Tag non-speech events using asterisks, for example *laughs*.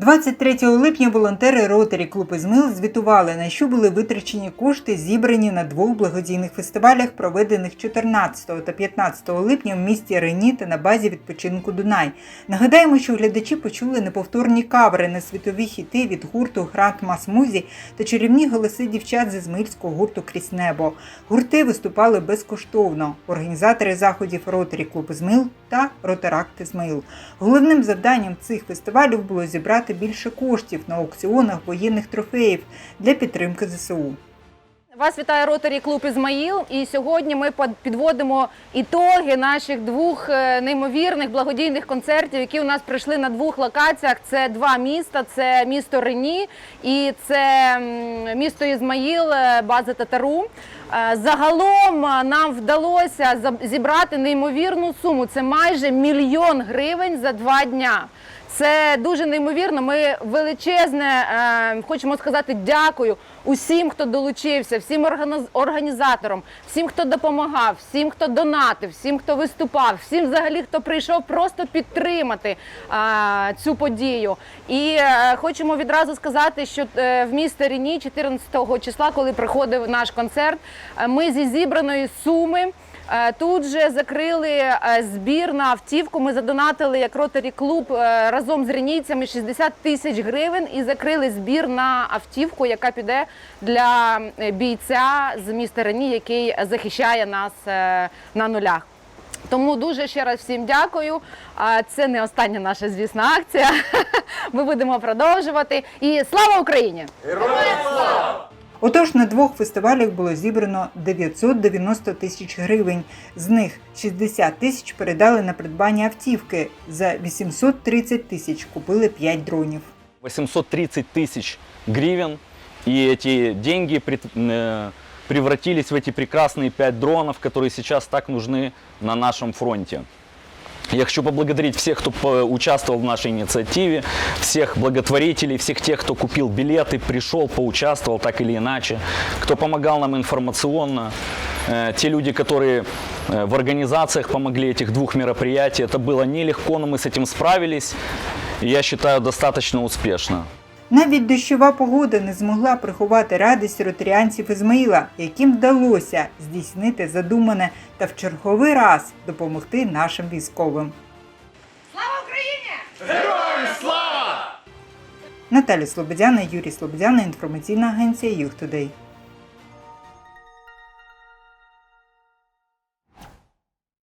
23 липня волонтери Ротарі Клуб Ізмил звітували, на що були витрачені кошти, зібрані на двох благодійних фестивалях, проведених 14 та 15 липня в місті Рені та на базі відпочинку Дунай. Нагадаємо, що глядачі почули неповторні кавери на світові хіти від гурту Гранд Мас Музі та чарівні голоси дівчат з ізмаїльського гурту Крізь небо. Гурти виступали безкоштовно. Організатори заходів Ротарі Клуб Ізмил та Ротаракт Ізмаїл. Головним завданням цих фестивалів було зібрати більше коштів на аукціонах воєнних трофеїв для підтримки ЗСУ. Вас вітає ротарі клуб Ізмаїл. І сьогодні ми підводимо ітоги наших двох е, неймовірних благодійних концертів, які у нас прийшли на двох локаціях. Це два міста: це місто Рені і це місто Ізмаїл, е, база Татару. Е, Загалом е, нам вдалося зібрати неймовірну суму. Це майже мільйон гривень за два дня. Це дуже неймовірно. Ми величезне е, хочемо сказати дякую усім, хто долучився, всім організ- організаторам, всім, хто допомагав, всім, хто донатив, всім, хто виступав, всім взагалі, хто прийшов просто підтримати цю подію. І хочемо відразу сказати, що в місті Рені 14 числа, коли приходив наш концерт, ми зі зібраної суми. Е, Тут же закрили е, збір на автівку. Ми задонатили як ротарі клуб е, разом з ренійцями 60 тисяч гривень і закрили збір на автівку, яка піде для е, бійця з міста Рені, який захищає нас е, на нулях. Тому дуже ще раз всім дякую. Це не остання наша звісна акція. *laughs* Ми будемо продовжувати. І слава Україні! Отож, на двох фестивалях було зібрано 990 тисяч гривень. З них 60 тисяч передали на придбання автівки. За 830 тисяч купили 5 дронів. 830 тысяч гривен, и эти деньги пред- э, превратились в эти прекрасные 5 дронов, которые сейчас так нужны на нашем фронте. Я хочу поблагодарить всех, кто по- участвовал в нашей инициативе, всех благотворителей, всех тех, кто купил билеты, пришел, поучаствовал так или иначе, кто помогал нам информационно, э, те люди, которые э, в организациях помогли этих двух мероприятий. Это было нелегко, но мы с этим справились, и я считаю, достаточно успешно. Навіть дощова погода не змогла приховати радість ротаріанців Ізмаїла, яким вдалося здійснити задумане та в черговий раз допомогти нашим військовим. Слава Україні! Наталя Слободяна, Юрій Слободяна, інформаційна агенція Юг.